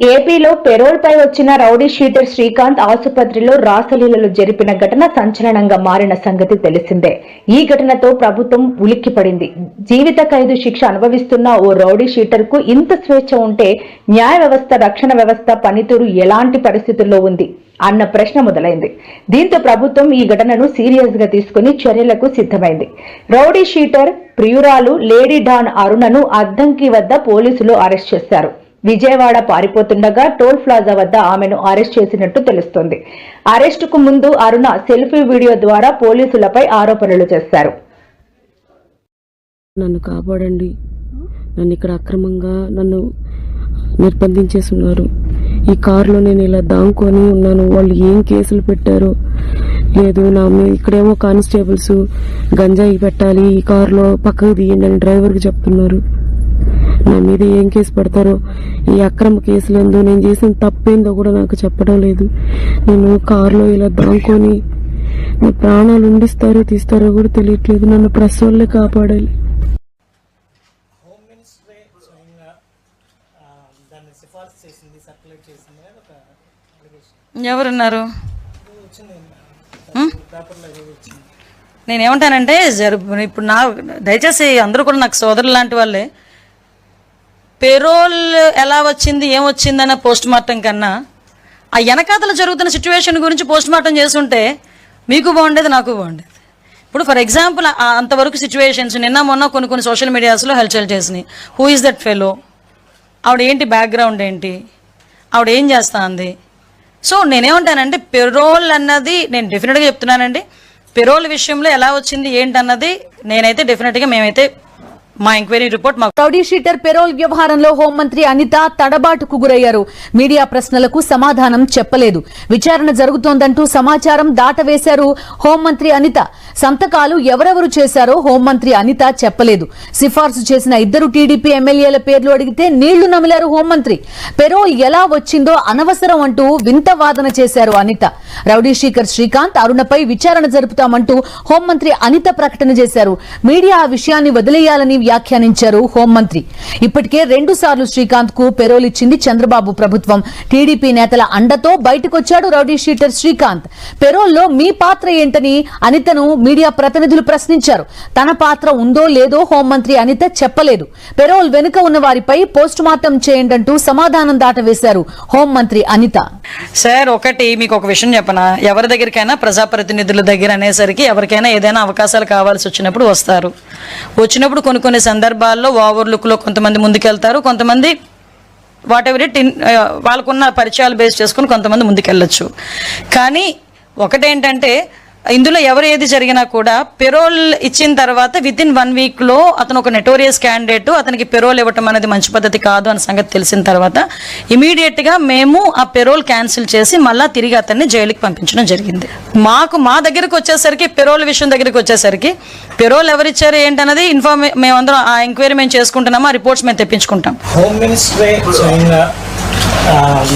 ఏపీలో పెరోల్ పై వచ్చిన rowdy sheeter Srikanth ఆసుపత్రిలో రాసలీలలు జరిపిన ఘటన సంచలనంగా మారిన సంగతి తెలిసిందే. ఈ ఘటనతో ప్రభుత్వం ఉలిక్కిపడింది. జీవిత ఖైదు శిక్ష అనుభవిస్తున్న ఓ రౌడీ షీటర్కు ఇంత స్వేచ్ఛ ఉంటే న్యాయ వ్యవస్థ రక్షణ వ్యవస్థ పనితీరు ఎలాంటి పరిస్థితుల్లో ఉంది అన్న ప్రశ్న మొదలైంది. దీంతో ప్రభుత్వం ఈ ఘటనను సీరియస్గా తీసుకుని చర్యలకు సిద్ధమైంది. రౌడీ షీటర్ ప్రియురాలు లేడీ డాన్ అరుణను అద్దంకి వద్ద పోలీసులు అరెస్ట్ చేశారు. విజయవాడ పారిపోతుండగా టోల్ ప్లాజా వద్ద ఆమెను అరెస్ట్ చేసినట్టు తెలుస్తోంది. అరెస్టుకు ముందు అరుణ సెల్ఫీ వీడియో ద్వారా పోలీసులపై ఆరోపణలు చేశారు. నన్ను కాపాడండి. నన్ను ఇక్కడ అక్రమంగా నన్ను నిర్బంధించేస్తున్నారు. ఈ కారులో నేను ఇలా దాంకొని ఉన్నాను. వాళ్ళు ఏం కేసులు పెట్టారో లేదు. నా ఇక్కడేమో కానిస్టేబుల్స్ గంజాయి పెట్టాలి. ఈ కారులో పక్కకు తీయండి అని డ్రైవర్కి చెప్తున్నారు. నా మీద ఏం కేసు పెడతారో? ఈ అక్రమ కేసులు ఏందో నేను చేసిన తప్పేందో కూడా నాకు చెప్పడం లేదు. నేను కారులో ఇలా దాంకొని నా ప్రాణాలు ఉండిస్తారో తీస్తారో కూడా తెలియట్లేదు. నన్ను ప్రెస్ వాళ్ళే కాపాడాలి. ఎవరున్నారు? నేనేమంటానంటే జరు ఇప్పుడు నా దయచేసి అందరూ కూడా నాకు సోదరులు లాంటి వాళ్ళే. పెరోల్ ఎలా వచ్చింది ఏమొచ్చిందన్న పోస్ట్ మార్టం కన్నా ఆ వెనకాతలు జరుగుతున్న సిచ్యువేషన్ గురించి పోస్ట్ మార్టం చేస్తుంటే మీకు బాగుండేది నాకు బాగుండేది. ఇప్పుడు ఫర్ ఎగ్జాంపుల్ అంతవరకు సిచ్యువేషన్స్ నిన్న మొన్న కొన్ని కొన్ని సోషల్ మీడియాస్లో హల్చల్ చేసినాయి. హూ ఇస్ దట్ ఫెలో ఆవిడ ఏంటి బ్యాక్గ్రౌండ్ ఏంటి? ఆవిడ ఏం చేస్తా అంది సో నేనేమంటానంటే పెరోల్ అన్నది నేను డెఫినెట్గా చెప్తున్నానండి. పెరోల్ విషయంలో ఎలా వచ్చింది ఏంటన్నది నేనైతే డెఫినెట్గా మేమైతే మా ఎంక్వైరీ రిపోర్ట్ మాకు రౌడీ షీటర్ పెరోల్ వ్యవహారంలో హోంమంత్రి అనిత తడబాటుకు గురయ్యారు. మీడియా ప్రశ్నలకు సమాధానం చెప్పలేదు. విచారణ జరుగుతోందంటూ సమాచారం దాటవేశారు హోంమంత్రి అనిత. సంతకాలు ఎవరెవరు చేశారో హోంమంత్రి అనిత చెప్పలేదు. సిఫార్సు చేసిన ఇద్దరు టీడీపీ ఎమ్మెల్యేల పేర్లు అడిగితే నీళ్ళు నమిలారు హోంమంత్రి. పెరోల్ ఎలా వచ్చిందో అనవసరం అంటూ వింత వాదన చేశారు అనిత. రౌడీ షీకర్ శ్రీకాంత్ అరుణపై విచారణ జరుపుతామంటూ హోంమంత్రి అనిత ప్రకటన చేశారు. మీడియా ఆ విషయాన్ని వదిలేయాలని వ్యాఖ్యానించారు హోంమంత్రి. ఇప్పటికే రెండు సార్లు శ్రీకాంత్కు పెరోల్ ఇచ్చింది చంద్రబాబు ప్రభుత్వం. టీడీపీ నేతల అండతో బయటకొచ్చాడు రౌడీ షీటర్ శ్రీకాంత్. పెరోల్లో మీ పాత్ర ఏంటని అనితను మీడియా ప్రతినిధులు ప్రశ్నించారు. తన పాత్ర ఉందో లేదో హోంమంత్రి అనిత చెప్పలేదు. పెరోల్ వెనుక ఉన్న వారిపై పోస్ట్ మార్టం చేయండంటూ సమాధానం దాటవేశారు హోంమంత్రి అనిత. సార్ ఒకటి మీకు ఒక విషయం చెప్పనా? ఎవరి దగ్గరికైనా ప్రజాప్రతినిధుల దగ్గర అనేసరికి ఎవరికైనా ఏదైనా అవకాశాలు కావాల్సి వచ్చినప్పుడు వస్తారు. వచ్చినప్పుడు కొన్ని కొన్ని సందర్భాల్లో ఓవర్ లుక్లో కొంతమంది ముందుకెళ్తారు. కొంతమంది వాట్ ఎవర్ ఇట్ వాళ్ళకున్న పరిచయాలు బేస్ చేసుకుని కొంతమంది ముందుకెళ్ళొచ్చు. కానీ ఒకటేంటంటే ఇందులో ఎవరు ఏది జరిగినా కూడా పెరోల్ ఇచ్చిన తర్వాత విత్ ఇన్ వన్ వీక్లో అతను ఒక నెటోరియస్ క్యాండిడేట్ అతనికి పెరోల్ ఇవ్వటం అనేది మంచి పద్ధతి కాదు అన్న సంగతి తెలిసిన తర్వాత ఇమీడియట్గా మేము ఆ పెరోల్ క్యాన్సిల్ చేసి మళ్ళా తిరిగి అతన్ని జైలుకి పంపించడం జరిగింది. మాకు మా దగ్గరకు వచ్చేసరికి పెరోల్ విషయం దగ్గరికి వచ్చేసరికి పెరోల్ ఎవరిచ్చారు ఏంటన్నది ఇన్ఫార్మే మేమందరం ఆ ఎంక్వైరీ మేము చేసుకుంటున్నాము ఆ రిపోర్ట్స్ మేము తెప్పించుకుంటాం. హోమ్ మినిస్ట్రీ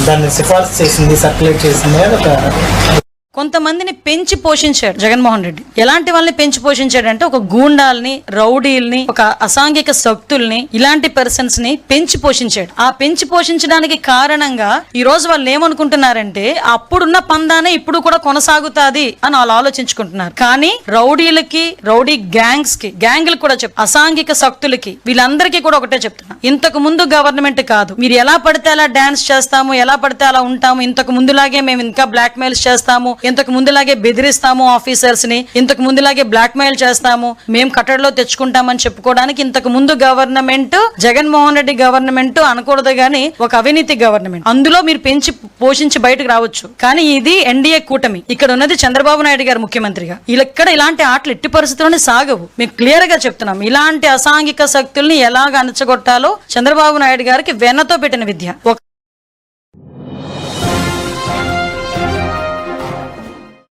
దాన్ని సిఫార్సు చేసింది సర్క్యులేట్ చేసింది కొంతమందిని పెంచి పోషించాడు జగన్మోహన్ రెడ్డి. ఎలాంటి వాళ్ళని పెంచి పోషించాడంటే ఒక గూండాల్ని రౌడీల్ని ఒక అసాంఘిక శక్తుల్ని ఇలాంటి పర్సన్స్ని పెంచి పోషించాడు. ఆ పెంచి పోషించడానికి కారణంగా ఈ రోజు వాళ్ళు ఏమనుకుంటున్నారంటే అప్పుడున్న పందానే ఇప్పుడు కూడా కొనసాగుతాది అని వాళ్ళు ఆలోచించుకుంటున్నారు. కానీ రౌడీలకి రౌడీ గ్యాంగ్స్కి గ్యాంగ్లు కూడా చెప్ అసాంఘిక శక్తులకి వీళ్ళందరికీ కూడా ఒకటే చెప్తున్నా. ఇంతకు ముందు గవర్నమెంట్ కాదు. మీరు ఎలా పడితే అలా డాన్స్ చేస్తాము ఎలా పడితే అలా ఉంటాము ఇంతకు ముందులాగే మేము ఇంకా బ్లాక్ మెయిల్స్ చేస్తాము ఇంతకు ముందులాగే బెదిరిస్తాము ఆఫీసర్స్ని ఇంతకు ముందులాగే బ్లాక్ మెయిల్ చేస్తాము మేము కట్టడిలో తెచ్చుకుంటామని చెప్పుకోవడానికి ఇంతకు ముందు గవర్నమెంట్ జగన్మోహన్ రెడ్డి గవర్నమెంట్ అనకూడదు గాని ఒక అవినీతి గవర్నమెంట్. అందులో మీరు పెంచి పోషించి బయటకు రావచ్చు. కానీ ఇది ఎన్డీఏ కూటమి. ఇక్కడ ఉన్నది చంద్రబాబు నాయుడు గారు ముఖ్యమంత్రిగా. ఇక్కడ ఇలాంటి ఆటలు ఎట్టి పరిస్థితుల్లోనే సాగవు. మేము క్లియర్గా చెప్తున్నాం. ఇలాంటి అసాంఘిక శక్తుల్ని ఎలాగ అణచగొట్టాలో చంద్రబాబు నాయుడు గారికి వెన్నతో పెట్టిన విద్య.